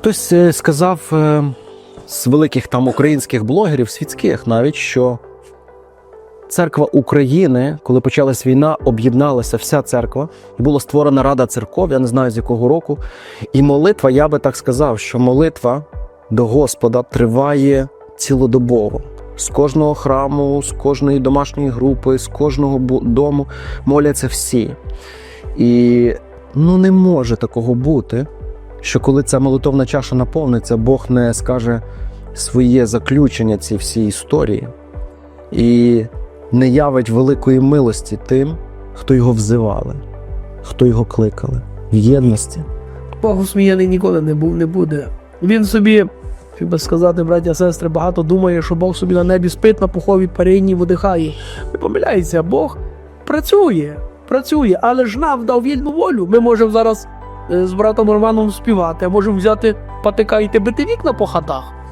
Хтось е, сказав е, з великих там українських блогерів, світських навіть, що церква України, коли почалась війна, об'єдналася вся церква, і була створена Рада церков, я не знаю з якого року. І молитва, я би так сказав, що молитва до Господа триває цілодобово. З кожного храму, з кожної домашньої групи, з кожного дому моляться всі. І ну не може такого бути, що коли ця молитовна чаша наповниться, Бог не скаже своє заключення цій всій історії і не явить великої милості тим, хто його взивали, хто його кликали в єдності. Бог усміяний ніколи не був, не буде. Він собі, як би сказати, браття, сестри, багато думає, що Бог собі на небі спить, на пуховій парині видихає. Не помиляється, Бог працює, працює, але ж нам дав вільну волю. Ми можемо зараз з братом Романом співати, а можемо взяти патика і бити вікна по хатах.